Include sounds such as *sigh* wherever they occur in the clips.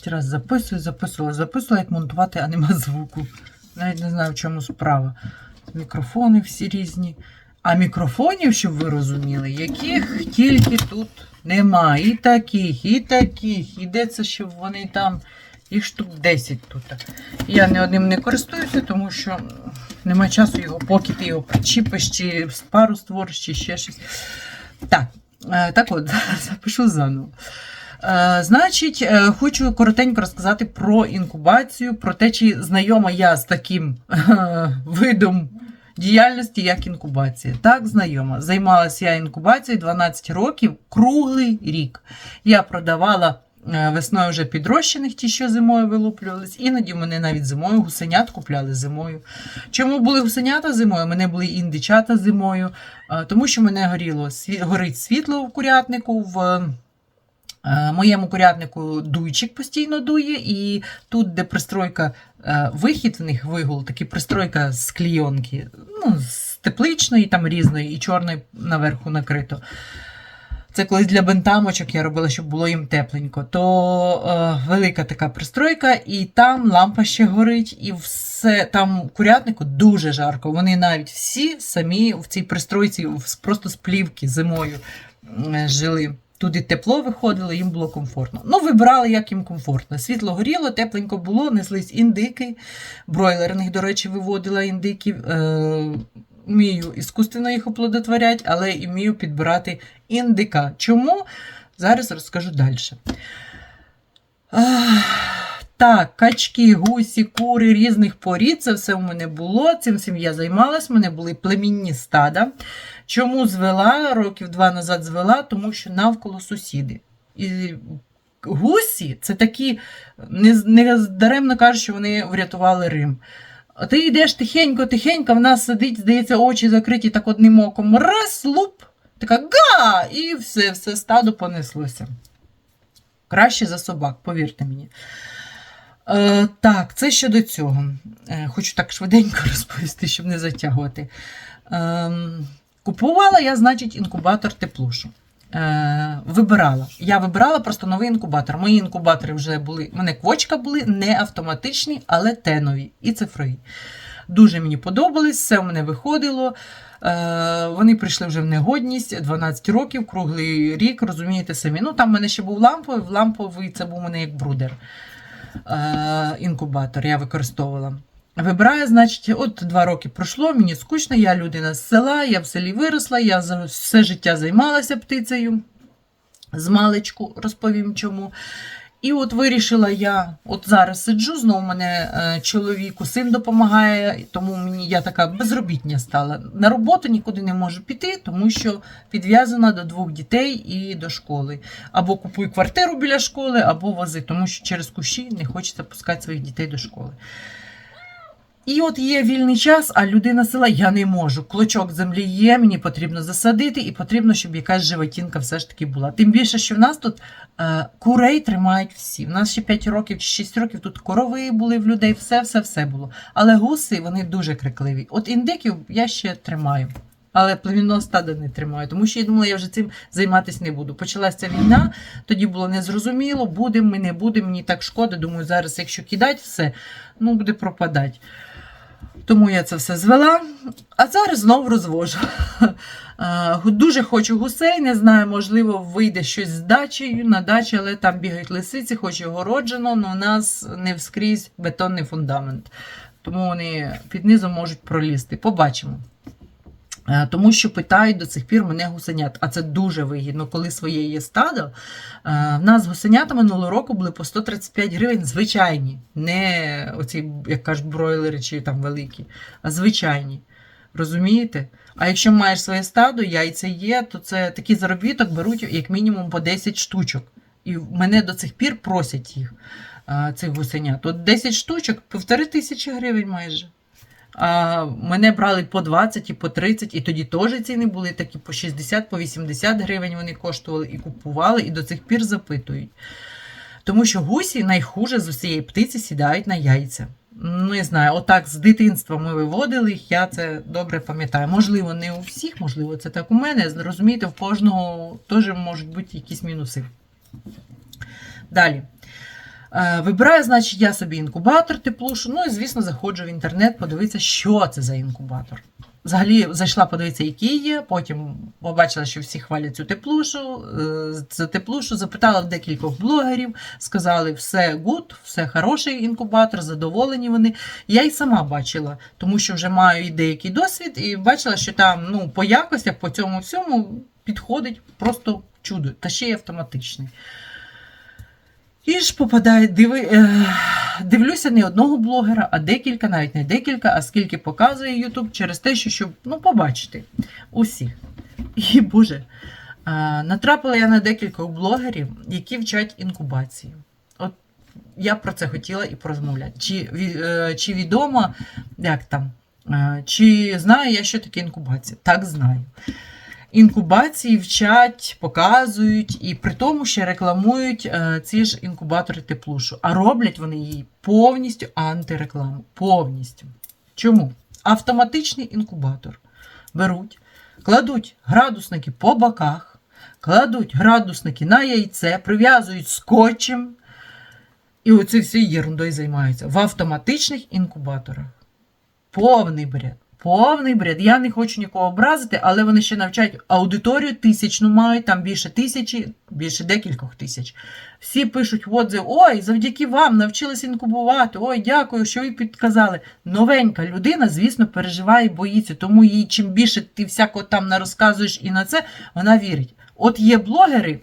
10 разів записую, записувала, записувала, як монтувати, а нема звуку. Навіть не знаю, в чому справа. Мікрофони всі різні. А мікрофонів, щоб ви розуміли, яких тільки тут нема. І таких, і таких. І де це, щоб вони там. Їх штук 10 тут. Я ні одним не користуюся, тому що нема часу його, поки ти його причіпиш, чи пару створиш, чи ще щось. Так, е, так от, *laughs* запишу заново. Е, Значить, е, хочу коротенько розказати про інкубацію, про те, чи знайома я з таким е, видом діяльності, як інкубація. Так, знайома. Займалася я інкубацією 12 років, круглий рік. Я продавала весною вже підрощених, ті, що зимою вилуплювались. Іноді мене навіть зимою гусенят купляли зимою. Чому були гусенята зимою? Мене були індичата зимою, тому що мене горіло, горить світло в курятнику. в... Е, Моєму курятнику дуйчик постійно дує, і тут, де пристройка, е, вихід в них вигул, такий пристройка з клійонки, ну, з тепличної, там різної, і чорної наверху накрито. Це колись для бентамочок я робила, щоб було їм тепленько. То е, велика така пристройка, і там лампа ще горить, і все там курятнику дуже жарко. Вони навіть всі самі в цій пристройці просто з плівки зимою м, жили. Туди тепло виходило, їм було комфортно. Ну, вибирали, як їм комфортно. Світло горіло, тепленько було, неслись індики. Бройлерних, до речі, виводила індиків. Е, вмію іскусственно їх оплодотворяти, але і вмію підбирати індика. Чому? Зараз розкажу далі. Так, качки, гусі, кури різних порід, це все у мене було. Цим всім я займалась. У мене були племінні стада. Чому звела? Років два назад звела, тому що навколо сусіди. І гусі це такі, не, не даремно кажуть, що вони врятували Рим. Ти йдеш тихенько, тихенько, в нас сидить, здається, очі закриті так одним оком. Раз, луп, така га! І все, все стадо понеслося. Краще за собак, повірте мені. Е, так, це щодо цього. Е, хочу так швиденько *laughs* розповісти, щоб не затягувати. Е, купувала я, значить, інкубатор теплушу. Е, вибирала. Я вибирала просто новий інкубатор. Мої інкубатори вже були. У мене квочка були не автоматичні, але тенові і цифрові. Дуже мені подобались, все у мене виходило. Е, вони прийшли вже в негодність 12 років, круглий рік, розумієте самі. Ну там в мене ще був ламповий, ламповий це був у мене як брудер. Е, інкубатор я використовувала. Вибираю, значить, от два роки пройшло, мені скучно, я людина з села, я в селі виросла, я все життя займалася птицею. З маличку розповім чому. І от вирішила я, от зараз сиджу, знову мене е, чоловіку, син допомагає, тому мені я така безробітня стала. На роботу нікуди не можу піти, тому що підв'язана до двох дітей і до школи. Або купую квартиру біля школи, або вози, тому що через кущі не хочеться пускати своїх дітей до школи. І от є вільний час, а людина села я не можу. Клочок землі є, мені потрібно засадити, і потрібно, щоб якась животінка все ж таки була. Тим більше, що в нас тут е, курей тримають всі. В нас ще 5 років чи 6 років тут корови були в людей, все, все, все було. Але гуси вони дуже крикливі. От індиків я ще тримаю. Але племінного стада не тримаю, тому що я думала, я вже цим займатися не буду. Почалася війна, тоді було незрозуміло, будемо ми, не будемо, мені так шкода. Думаю, зараз, якщо кидати все, ну буде пропадати. Тому я це все звела, а зараз знову розвожу. *laughs* Дуже хочу гусей, не знаю, можливо, вийде щось з дачею на дачі, але там бігають лисиці, хоч і городжено, але у нас не вскрізь бетонний фундамент. Тому вони під низом можуть пролізти. Побачимо. Е, Тому що питають до цих пір мене гусенят, а це дуже вигідно, коли своє є стадо. Е, В нас гусенята минулого року були по 135 гривень звичайні, не оці, як кажуть, бройлери чи там великі, а звичайні. Розумієте? А якщо маєш своє стадо, яйця є, то це такий заробіток беруть як мінімум по 10 штучок. І мене до цих пір просять їх, е, цих гусенят. От 10 штучок, півтори тисячі гривень майже. А мене брали по 20 і по 30, і тоді теж ціни були такі по 60, по 80 гривень вони коштували і купували, і до цих пір запитують. Тому що гусі найхуже з усієї птиці сідають на яйця. Ну, не знаю, отак з дитинства ми виводили їх, я це добре пам'ятаю. Можливо, не у всіх, можливо, це так у мене. Розумієте, в кожного теж можуть бути якісь мінуси. Далі. Е, Вибираю, значить, я собі інкубатор теплушу. Ну і, звісно, заходжу в інтернет, подивитися, що це за інкубатор. Взагалі зайшла подивитися, який є. Потім побачила, що всі хвалять цю теплушу. е, теплушу запитала в декількох блогерів, сказали, все гуд, все хороший інкубатор, задоволені вони. Я й сама бачила, тому що вже маю і деякий досвід, і бачила, що там ну, по якостях, по цьому всьому підходить просто чудо, та ще й автоматичний. І ж попадає, диви, е, дивлюся не одного блогера, а декілька, навіть не декілька, а скільки показує YouTube через те, що щоб ну, побачити усіх. І Боже, натрапила я на декілька блогерів, які вчать інкубацію. От я про це хотіла і порозмовляти. Чи, е, чи відомо, як там, е, чи знаю я, що таке інкубація? Так знаю. Інкубації вчать, показують і при тому ще рекламують е, ці ж інкубатори теплушу. А роблять вони її повністю антирекламу. Повністю. Чому? Автоматичний інкубатор беруть, кладуть градусники по боках, кладуть градусники на яйце, прив'язують скотчем. І оці всі єрундою займаються в автоматичних інкубаторах. Повний бред. Повний бред. Я не хочу нікого образити, але вони ще навчають аудиторію тисячну мають, там більше тисячі, більше декількох тисяч. Всі пишуть отзив, ой, завдяки вам навчилися інкубувати. Ой, дякую, що ви підказали. Новенька людина, звісно, переживає і боїться, тому їй чим більше ти всякого там не розказуєш і на це, вона вірить. От є блогери,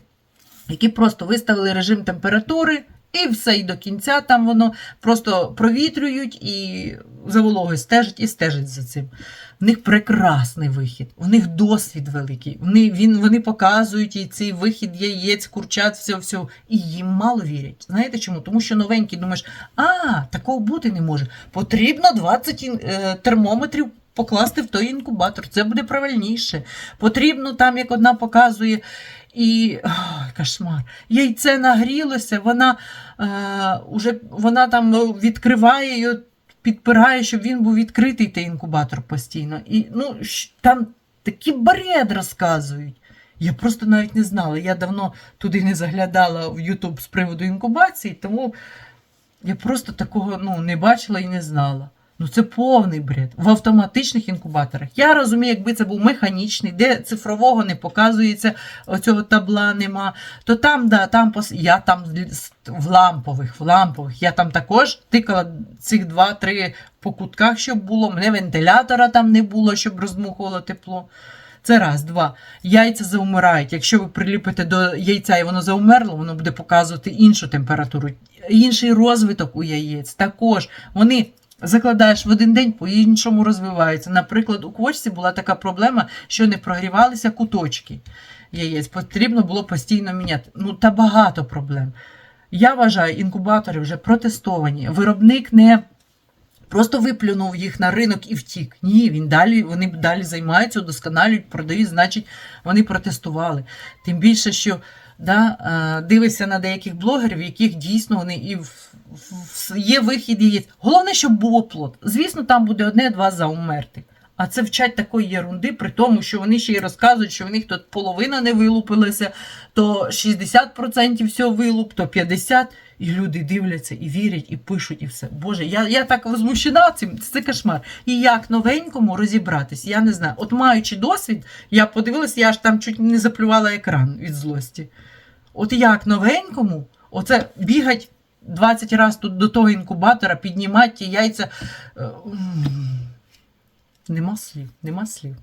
які просто виставили режим температури, і все, і до кінця там воно просто провітрюють і за вологою стежать і стежать за цим. В них прекрасний вихід, в них досвід великий. Вони, він, вони показують і цей вихід яєць, курчат, все, все. І їм мало вірять. Знаєте чому? Тому що новенький думаєш, а, такого бути не може. Потрібно 20 е, термометрів покласти в той інкубатор. Це буде правильніше. Потрібно там, як одна показує. І ой, кошмар. Яйце нагрілося, вона, е, уже, вона там ну, відкриває його, підпирає, щоб він був відкритий, той інкубатор постійно. І ну, там такі бред розказують. Я просто навіть не знала. Я давно туди не заглядала в Ютуб з приводу інкубації, тому я просто такого ну, не бачила і не знала. Ну це повний бред. В автоматичних інкубаторах. Я розумію, якби це був механічний, де цифрового не показується, оцього табла нема. То там, да, там пос... я там в лампових, в лампових. Я там також тикала цих два-три по кутках, щоб було. Мене вентилятора там не було, щоб роздмухувало тепло. Це раз, два. Яйця заумирають. Якщо ви приліпите до яйця і воно заумерло, воно буде показувати іншу температуру, інший розвиток у яєць. Також вони закладаєш в один день, по-іншому розвиваються. Наприклад, у квочці була така проблема, що не прогрівалися куточки яєць. Потрібно було постійно міняти. Ну та багато проблем. Я вважаю, інкубатори вже протестовані. Виробник не просто виплюнув їх на ринок і втік. Ні, він далі, вони далі займаються, удосконалюють, продають, значить, вони протестували. Тим більше, що да, е, дивишся на деяких блогерів, яких дійсно вони і в, в- є вихід і є. Головне, щоб був оплот. Звісно, там буде одне-два заумерти. А це вчать такої єрунди, при тому, що вони ще й розказують, що в них тут половина не вилупилася, то 60% всього вилуп, то 50%. І люди дивляться, і вірять, і пишуть, і все. Боже, я, я так возмущена цим, це кошмар. І як новенькому розібратись, я не знаю. От маючи досвід, я подивилася, я аж там чуть не заплювала екран від злості. От як новенькому, оце бігать 20 разів тут до того інкубатора, піднімати ті яйця. Е, Нема слів, нема слів.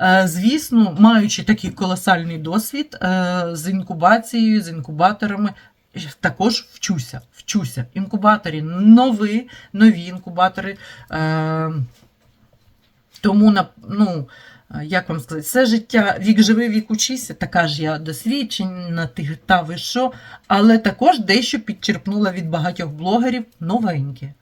Е, Звісно, маючи такий колосальний досвід е, з інкубацією, з інкубаторами, також вчуся. Вчуся. Інкубаторі нові, нові інкубатори. Тому ну, як вам сказати, все життя, вік живи, вік учися, така ж я досвідчена, ти та ви що, але також дещо підчерпнула від багатьох блогерів новеньке.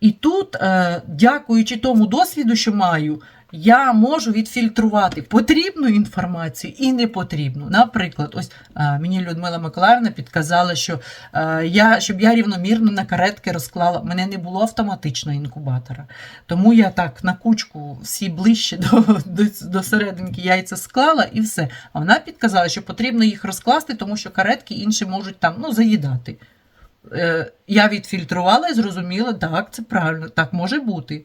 І тут, е, дякуючи тому досвіду, що маю, я можу відфільтрувати потрібну інформацію і непотрібну. Наприклад, ось е, мені Людмила Миколаївна підказала, що е, я, щоб я рівномірно на каретки розклала, в мене не було автоматичного інкубатора. Тому я так на кучку всі ближче до, до, до серединки яйця склала і все. А вона підказала, що потрібно їх розкласти, тому що каретки інші можуть там ну, заїдати. Е, я відфільтрувала і зрозуміла, так, це правильно, так може бути.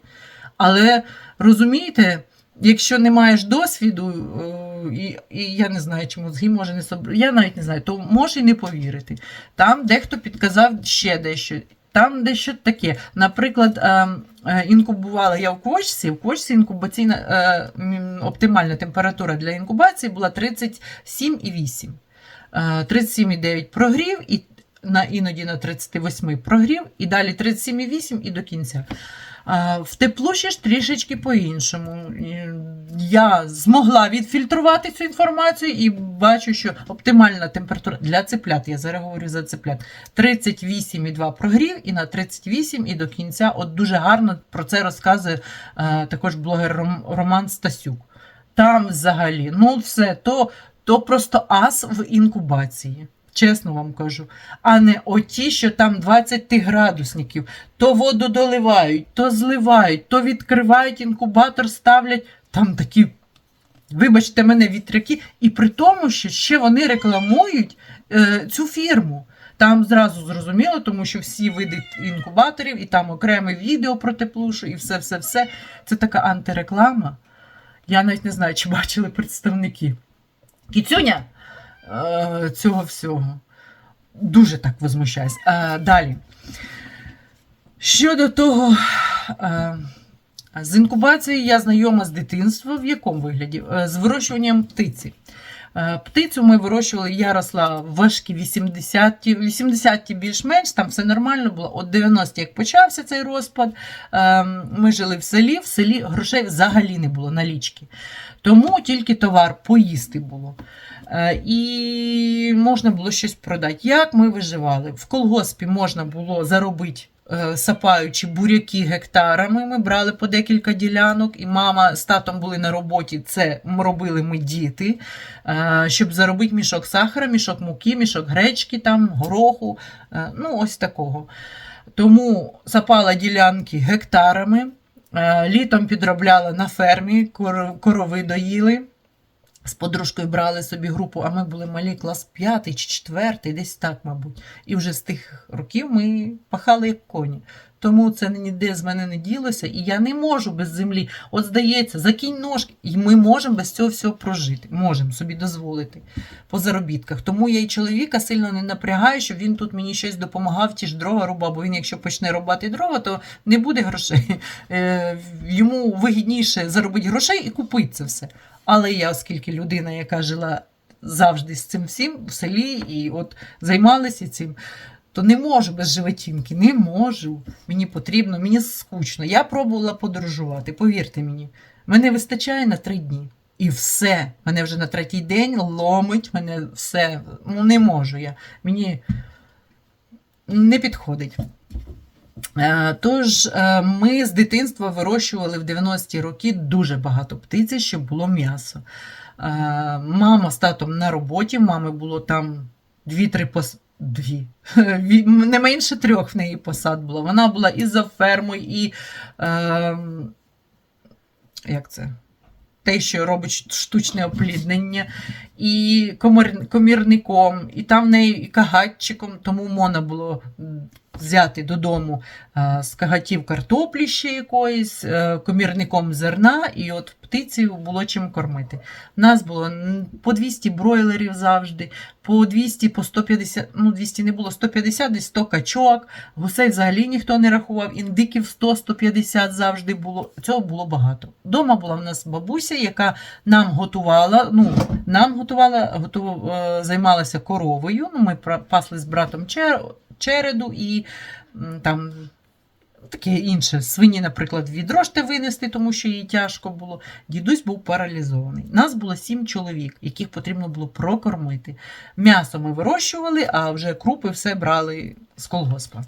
Але розумієте, якщо не маєш досвіду, е, і, і я не знаю, чи мозги може не собр... я навіть не знаю, то можеш і не повірити. Там дехто підказав ще дещо. Там дещо таке. Наприклад, е, е, інкубувала я в квочці, в квочці інкубаційна оптимальна температура для інкубації була 37,8. Е, 37,9 прогрів, і на, іноді на 38 прогрів, і далі 37,8 і до кінця. В теплу ще ж трішечки по-іншому. Я змогла відфільтрувати цю інформацію і бачу, що оптимальна температура для цеплят, я зараз говорю за цеплят, 38,2 прогрів і на 38 і до кінця. От дуже гарно про це розказує е, також блогер Ром- Роман Стасюк. Там взагалі, ну все, то, то просто ас в інкубації. Чесно вам кажу. А не оті, що там 20 градусників, то воду доливають, то зливають, то відкривають інкубатор, ставлять. Там такі, вибачте мене, вітряки. І при тому, що ще вони рекламують е, цю фірму. Там зразу зрозуміло, тому що всі види інкубаторів, і там окреме відео про теплушу, і все-все-все. Це така антиреклама. Я навіть не знаю, чи бачили представники. Кіцюня цього всього. Дуже так возмущаюсь. Е, далі. Щодо того, е, з інкубацією я знайома з дитинства. В якому вигляді? Е, З вирощуванням птиці. Е, Птицю ми вирощували, я росла важкі 80-ті, 80-ті більш-менш, там все нормально було. От 90-ті, як почався цей розпад, е, ми жили в селі, в селі грошей взагалі не було налічки. Тому тільки товар поїсти було. Е, І можна було щось продати. Як ми виживали? В колгоспі можна було заробити. е, Сапаючи буряки гектарами, ми брали по декілька ділянок, і мама з татом були на роботі. Це робили ми діти, е, щоб заробити мішок сахара, мішок муки, мішок гречки, там, гороху. Ну, ось такого. Тому сапала ділянки гектарами. Літом підробляла на фермі, корови доїли. З подружкою брали собі групу, а ми були малі клас п'ятий чи четвертий, десь так, мабуть. І вже з тих років ми пахали як коні. Тому це ніде з мене не ділося, і я не можу без землі. От здається, закинь ножки, і ми можемо без цього всього прожити. Можемо собі дозволити по заробітках. Тому я і чоловіка сильно не напрягаю, щоб він тут мені щось допомагав, ті ж дрова рубав, бо він, якщо почне рубати дрова, то не буде грошей. *laughs* Е, Йому вигідніше заробити грошей і купити це все. Але я, оскільки людина, яка жила завжди з цим всім в селі і от займалася цим, то не можу без животинки, не можу. Мені потрібно, мені скучно. Я пробувала подорожувати, повірте мені, мене вистачає на три дні. І все. Мене вже на третій день ломить, мене все. Ну, не можу я. Мені не підходить. Е, Тож е, ми з дитинства вирощували в 90-ті роки дуже багато птиці, щоб було м'ясо. Е, Мама з татом на роботі, мами було там дві-три пос... Дві. *laughs* Не менше трьох в неї посад було. Вона була і за фермою, і е, як це? Те, що робить штучне опліднення, і комір, комірником, і там в неї і кагатчиком, тому Мона було взяти додому е, з кагатів картоплі ще якоїсь, е, комірником зерна, і от птиці було чим кормити. У нас було по 200 бройлерів завжди, по 200, по 150, ну 200 не було, 150, десь 100 качок, гусей взагалі ніхто не рахував, індиків 100-150 завжди було. Цього було багато. Дома була в нас бабуся, яка нам готувала, ну, нам готувала, готу, е, займалася коровою. Ну, ми пасли з братом чер, череду і там таке інше. Свині, наприклад, відро винести, тому що їй тяжко було. Дідусь був паралізований. Нас було сім чоловік, яких потрібно було прокормити. М'ясо ми вирощували, а вже крупи все брали з колгоспа.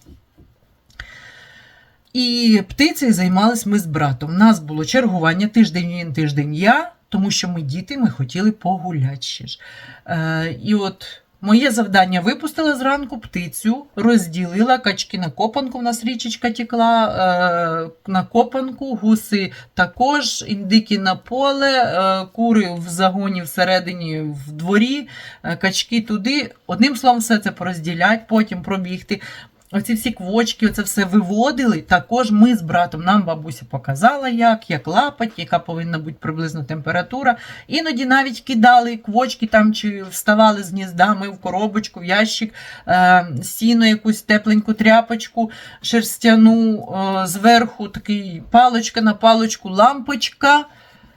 І птицею займалися ми з братом. У нас було чергування тиждень він, тиждень я, тому що ми діти, ми хотіли погуляти ще ж. Е, і от моє завдання випустила зранку птицю, розділила качки на копанку, У нас річечка тікла е, на копанку, гуси також, індики на поле, е, кури в загоні всередині в дворі, е, качки туди. Одним словом, все це порозділять, потім пробігти. Оці всі квочки, оце все виводили. Також ми з братом, нам бабуся показала, як, як лапать, яка повинна бути приблизно температура. Іноді навіть кидали квочки там чи вставали з гніздами в коробочку, в ящик, е, сіно, якусь тепленьку тряпочку, шерстяну, е, зверху такий палочка на палочку, лампочка.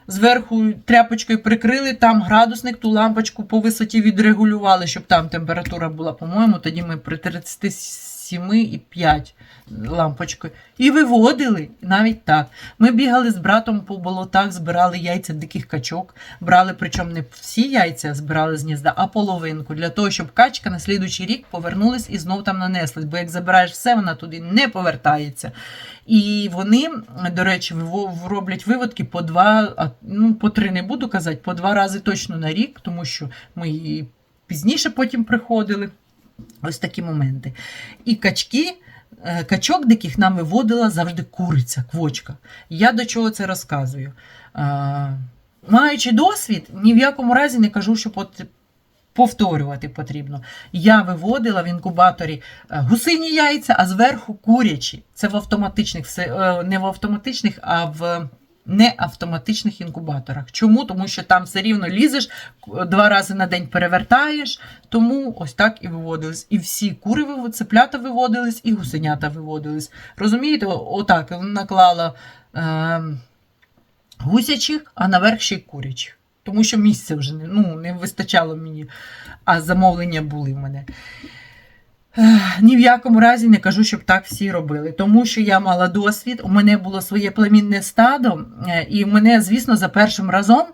Зверху тряпочкою прикрили, там градусник, ту лампочку по висоті відрегулювали, щоб там температура була, по-моєму, тоді ми при 37,5 лампочкою. І виводили навіть так. Ми бігали з братом по болотах, збирали яйця диких качок, брали, причому не всі яйця збирали з гнізда, а половинку, для того, щоб качка на слідуючий рік повернулась і знов там нанеслась. Бо як забираєш все, вона туди не повертається. І вони, до речі, роблять виводки по два, ну по три не буду казати, по два рази точно на рік, тому що ми і пізніше потім приходили. Ось такі моменти. І качки, е, качок диких нам виводила завжди куриця, квочка. Я до чого це розказую. Е, Маючи досвід, ні в якому разі не кажу, що повторювати потрібно. Я виводила в інкубаторі е, гусині яйця, а зверху курячі. Це в автоматичних, не в автоматичних, а в неавтоматичних інкубаторах. Чому? Тому що там все рівно лізеш, два рази на день перевертаєш, тому ось так і виводились. І всі кури цеплята виводились, і гусенята виводились. Розумієте, отак наклала е, гусячих, а наверх ще й курячих. Тому що місця вже не, ну, не вистачало мені, а замовлення були в мене. Ні в якому разі не кажу, щоб так всі робили, тому що я мала досвід, у мене було своє племінне стадо, е, і в мене, звісно, за першим разом,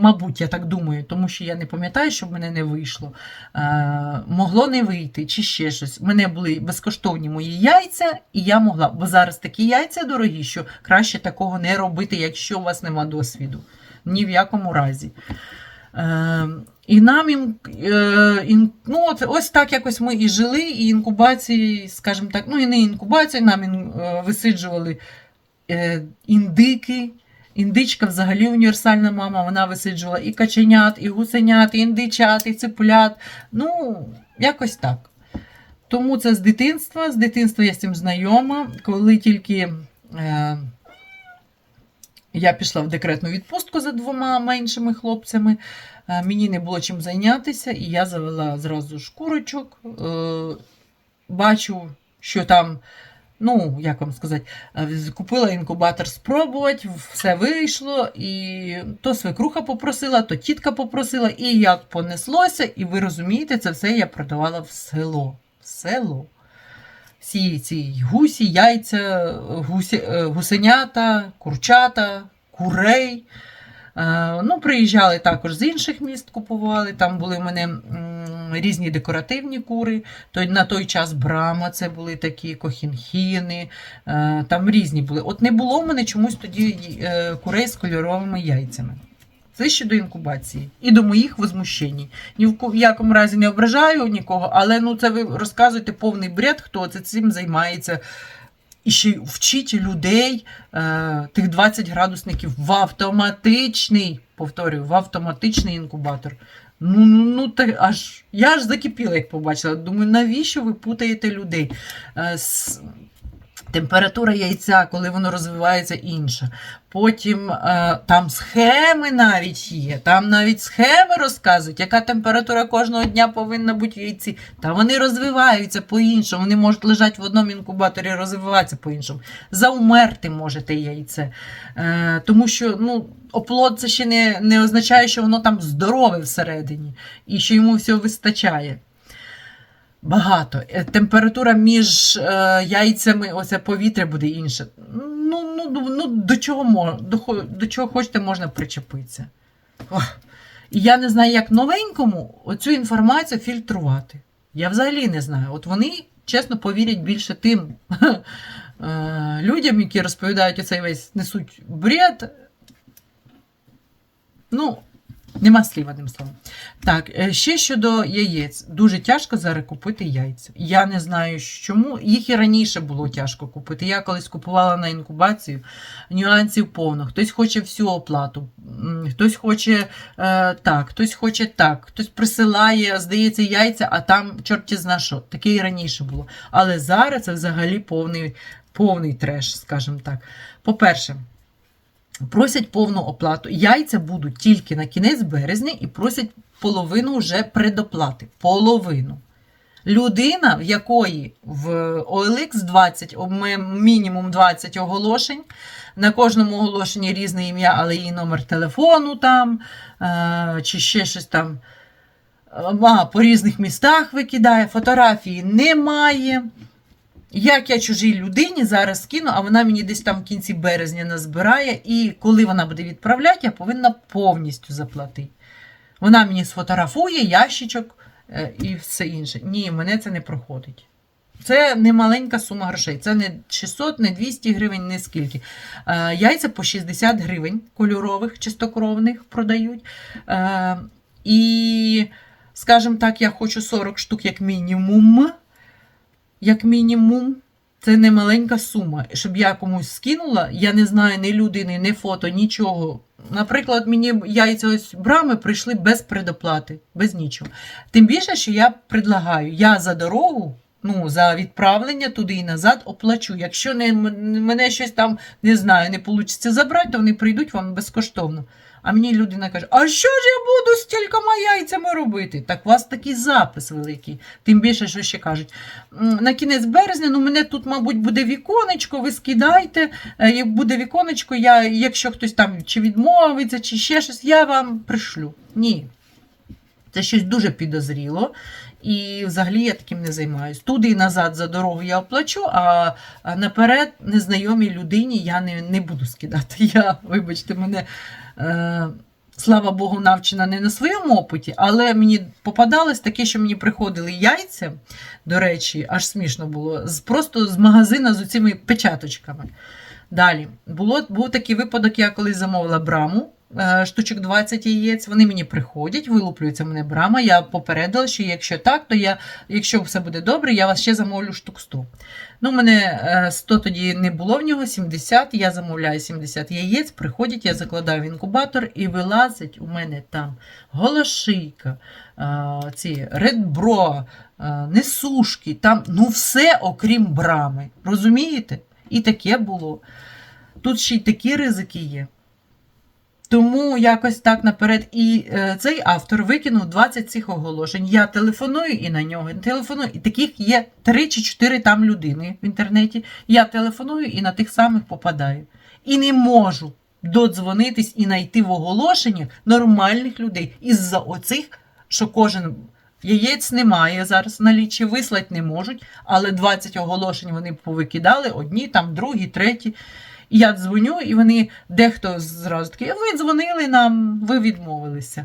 мабуть, я так думаю, тому що я не пам'ятаю, що в мене не вийшло. Е, могло не вийти чи ще щось. У мене були безкоштовні мої яйця, і я могла, бо зараз такі яйця дорогі, що краще такого не робити, якщо у вас нема досвіду. Ні в якому разі. І нам ін, е, ін, ну, ось так якось ми і жили, і інкубації, скажімо так, ну і не інкубації, нам ін, е, висиджували е, індики. Індичка взагалі універсальна мама, вона висиджувала і каченят, і гусенят, і індичат, і цеплят. Ну, якось так. Тому це з дитинства. З дитинства я з цим знайома. Коли тільки я пішла в декретну відпустку за двома меншими хлопцями, е, мені не було чим зайнятися, і я завела зразу ж курочок. Е, бачу, що там, ну, як вам сказати, е, купила інкубатор спробувати, все вийшло, і то свекруха попросила, то тітка попросила, і як понеслося, і ви розумієте, це все я продавала в село. В село. Всі ці гусі, яйця, гусі, е, гусенята, курчата, курей. Е, Ну, приїжджали також з інших міст, купували. Там були в мене різні декоративні кури. На той час брама, це були такі кохінхіни, е, там різні були. От не було в мене чомусь тоді курей з кольоровими яйцями. Це ще до інкубації і до моїх возмущень. Ні в ко- якому разі не ображаю нікого, але ну це ви розказуєте повний бред, хто це цим займається. І ще вчить людей е, тих 20 градусників в автоматичний, повторюю, в автоматичний інкубатор. Ну, ну, ну та аж я аж закипіла, як побачила. Думаю, навіщо ви путаєте людей? Е, с, температура яйця, коли воно розвивається інша. Потім е, там схеми навіть є. Там навіть схеми розказують, яка температура кожного дня повинна бути в яйці. Та вони розвиваються по-іншому. Вони можуть лежати в одному інкубаторі розвиватися по-іншому. Заумерти можете яйце. Е, тому що ну, оплод це ще не, не означає, що воно там здорове всередині і що йому всього вистачає. Багато. Е, Температура між е, яйцями, оце повітря буде інше. Ну, ну, ну, ну до чого мож, до, до чого хочете, можна причепитися. Ох. І я не знаю, як новенькому оцю інформацію фільтрувати. Я взагалі не знаю. От вони, чесно, повірять більше тим *laughs* е, людям, які розповідають оцей весь несуть бред. Ну, Нема слів, одним словом. Так, е, ще щодо яєць. Дуже тяжко зараз купити яйця. Я не знаю чому. Їх і раніше було тяжко купити. Я колись купувала на інкубацію, нюансів повно. Хтось хоче всю оплату, хтось хоче е, так, хтось хоче так, хтось присилає, здається, яйця, а там чорті зна що. Таке і раніше було. Але зараз це взагалі повний, повний треш, скажімо так. По-перше, просять повну оплату. Яйця будуть тільки на кінець березня і просять половину вже предоплати. Половину. Людина, в якої в OLX 20, мінімум 20 оголошень, на кожному оголошенні різне ім'я, але її номер телефону там, е, чи ще щось там. А, по різних містах викидає, фотографії немає. Як я чужій людині зараз скину, а вона мені десь там в кінці березня назбирає, і коли вона буде відправляти, я повинна повністю заплатити. Вона мені сфотографує ящичок е, і все інше. Ні, мене це не проходить. Це не маленька сума грошей. Це не 600, не 200 гривень, не скільки. Е, яйця по 60 гривень кольорових, чистокровних продають. Е, і, скажімо так, я хочу 40 штук як мінімум як мінімум, це не маленька сума. Щоб я комусь скинула, я не знаю ні людини, ні фото, нічого. Наприклад, мені яйця ось брами прийшли без предоплати, без нічого. Тим більше, що я предлагаю, я за дорогу, ну, за відправлення туди і назад оплачу. Якщо не, мене щось там не знаю, не вийде забрати, то вони прийдуть вам безкоштовно. А мені людина каже: А що ж я буду з кількома яйцями робити? Так у вас такий запис великий. Тим більше, що ще кажуть. На кінець березня, ну мене тут, мабуть, буде віконечко, ви скидайте. Е, Як буде віконечко, я, якщо хтось там чи відмовиться, чи ще щось, я вам пришлю. Ні. Це щось дуже підозріло. І взагалі я таким не займаюсь. Туди і назад за дорогу я оплачу, а наперед незнайомій людині я не, не буду скидати. *laughs* Я, вибачте, мене. Е, Слава Богу, навчена не на своєму опиті, але мені попадалось таке, що мені приходили яйця, до речі, аж смішно було, просто з магазина з цими печаточками. Далі, було, був такий випадок, я колись замовила браму, штучок 20 яєць, вони мені приходять, вилуплюється мене брама. Я попередила, що якщо так, то я, якщо все буде добре, я вас ще замовлю штук 100. Ну, мене е, 100 тоді не було в нього, 70, я замовляю 70 яєць, приходять, я закладаю в інкубатор і вилазить у мене там голошийка, е, ці редбро, е, несушки, там ну все окрім брами. Розумієте? І таке було. Тут ще й такі ризики є. Тому якось так наперед. І е, цей автор викинув 20 цих оголошень. Я телефоную і на нього телефоную. І таких є 3 чи 4 там людини в інтернеті. Я телефоную і на тих самих попадаю. І не можу додзвонитись і знайти в оголошеннях нормальних людей із-за оцих, що кожен. Яєць немає зараз в наліччі, вислати не можуть, але 20 оголошень вони повикидали, одні, там, другі, треті. Я дзвоню, і вони дехто зразу такий, ви дзвонили нам, ви відмовилися.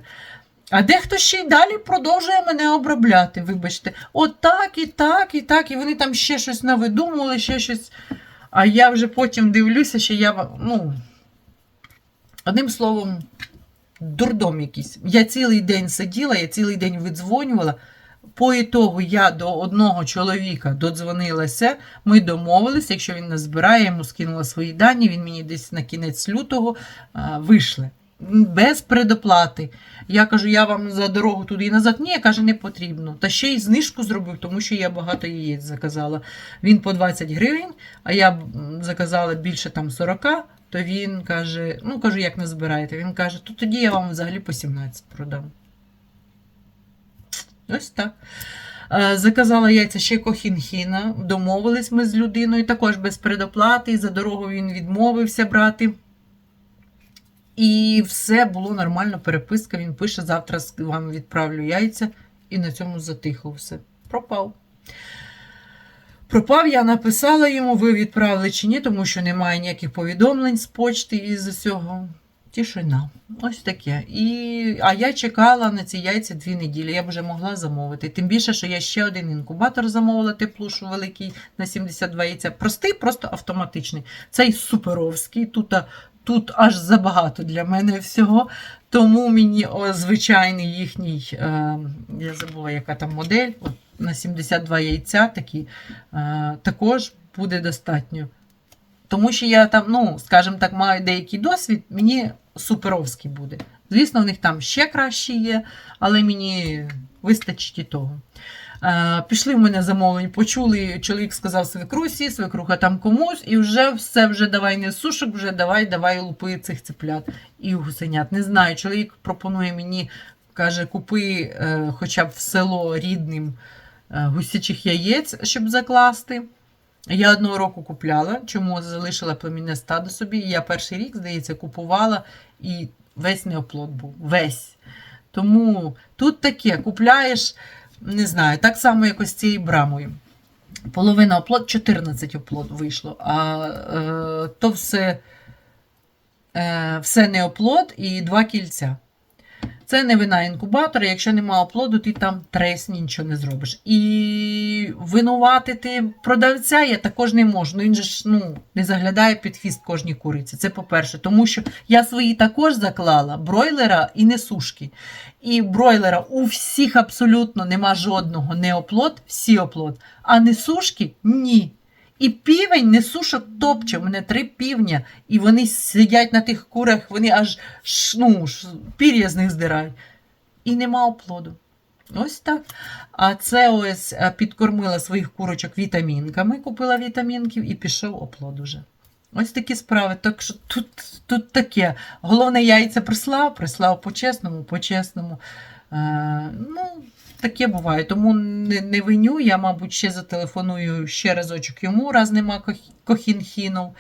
А дехто ще й далі продовжує мене обробляти, вибачте. От так, і так, і так, і вони там ще щось навидумували, ще щось. А я вже потім дивлюся, що я. ну, Одним словом, дурдом якийсь. Я цілий день сиділа, я цілий день видзвонювала. По ітогу я до одного чоловіка додзвонилася, ми домовилися, якщо він нас збирає, я йому скинула свої дані, він мені десь на кінець лютого вийшли. Без предоплати. Я кажу, я вам за дорогу туди і назад. Ні, я каже, не потрібно. Та ще й знижку зробив, тому що я багато яєць заказала. Він по 20 гривень, а я заказала більше там 40, то він каже: ну кажу, як не збираєте? Він каже, то тоді я вам взагалі по 17 продам. Ось так. Е, Заказала яйця ще кохінхіна, домовились ми з людиною, також без предоплати. і За дорогу він відмовився брати. І все було нормально, переписка. Він пише: завтра вам відправлю яйця, і на цьому затихло все. Пропав. Пропав, я написала йому, ви відправили чи ні, тому що немає ніяких повідомлень з почти і з усього. Тишина. Ось таке. І... А я чекала на ці яйця дві неділі. Я б вже могла замовити. Тим більше, що я ще один інкубатор замовила теплушу великий на 72 яйця. Простий, просто автоматичний. Цей суперовський. Тут тут аж забагато для мене всього. Тому мені о, звичайний їхній, е, я забула, яка там модель, от, на 72 яйця такі, е, також буде достатньо. Тому що я там, ну, скажімо так, маю деякий досвід, мені суперовський буде. Звісно, у них там ще краще є, але мені вистачить і того. Е, пішли в мене замовлення, почули, чоловік сказав свекрусі, свекруха там комусь, і вже все, вже давай не сушок, вже давай, давай лупи цих цеплят і гусенят. Не знаю, чоловік пропонує мені, каже, купи е, хоча б в село рідним е, гусячих яєць, щоб закласти. Я одного року купляла, чому залишила племінне стадо собі. Я перший рік, здається, купувала і весь неоплод був. Весь. Тому тут таке, купляєш, не знаю, так само, як ось цією брамою. Половина оплод, 14 оплод вийшло, а е, то все, е, все не оплод і два кільця. Це не вина інкубатора. Якщо немає оплоду, ти там тресні нічого не зробиш. І винуватити продавця я також не можу. Ну, він же ж ну, не заглядає під хвіст кожній куриці. Це по-перше, тому що я свої також заклала бройлера і несушки. І бройлера у всіх абсолютно нема жодного не оплод, всі оплод. А несушки ні. І півень несушок топче. У мене три півня, і вони сидять на тих курах, вони аж ну, пір'я з них здирають. І нема оплоду. Ось так. А це ось е, підкормила своїх курочок вітамінками, купила вітамінків і пішов оплод уже. Ось такі справи. Так що тут, тут таке. Головне, яйця прислав, прислав по-чесному, по-чесному. Е, ну, таке буває. Тому не, не виню. Я, мабуть, ще зателефоную ще разочок йому, раз нема кохінхінов.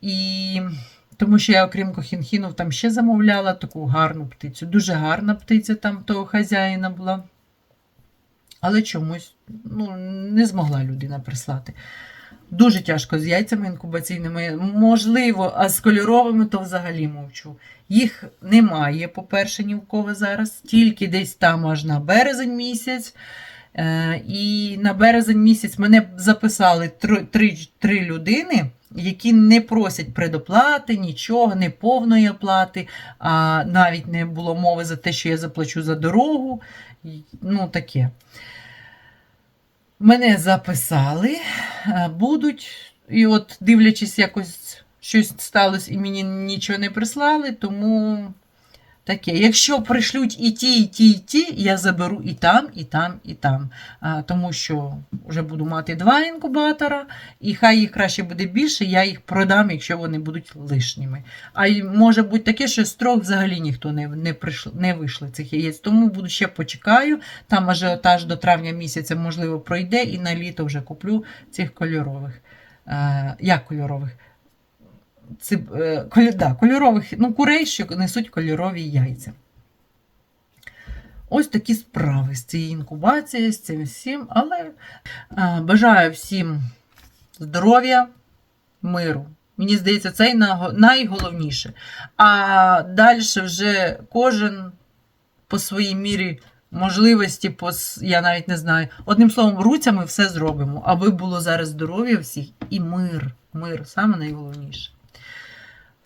І тому що я, окрім кохінхінов, там ще замовляла таку гарну птицю. Дуже гарна птиця там того хазяїна була. Але чомусь ну, не змогла людина прислати. Дуже тяжко з яйцями інкубаційними. Можливо, а з кольоровими то взагалі мовчу. Їх немає, по-перше, ні в кого зараз. Тільки десь там аж на березень місяць. Е, і на березень місяць мене записали три, три, три людини, які не просять предоплати, нічого, не повної оплати, а навіть не було мови за те, що я заплачу за дорогу. Ну, таке. Мене записали, е, будуть, і от, дивлячись, якось щось сталося і мені нічого не прислали, тому таке. Якщо пришлють і ті, і ті, і ті, я заберу і там, і там, і там. А, тому що вже буду мати два інкубатора, і хай їх краще буде більше, я їх продам, якщо вони будуть лишніми. А може бути таке, що з трьох взагалі ніхто не, не, прийшло, не вийшло цих яєць. Тому буду ще почекаю. Там ажіотаж до травня місяця, можливо, пройде, і на літо вже куплю цих кольорових. Як кольорових? Ці, е, колі, да, кольорових, ну, курей, що несуть кольорові яйця. Ось такі справи з цією інкубацією, з цим всім. Але е, бажаю всім здоров'я, миру. Мені здається, це найголовніше. А далі вже кожен по своїй мірі можливості, по, я навіть не знаю. Одним словом, руцями все зробимо, аби було зараз здоров'я всіх і мир. Мир саме найголовніше.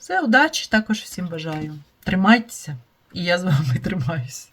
Все, удачі також всім бажаю. Тримайтеся, і я з вами *laughs* тримаюся.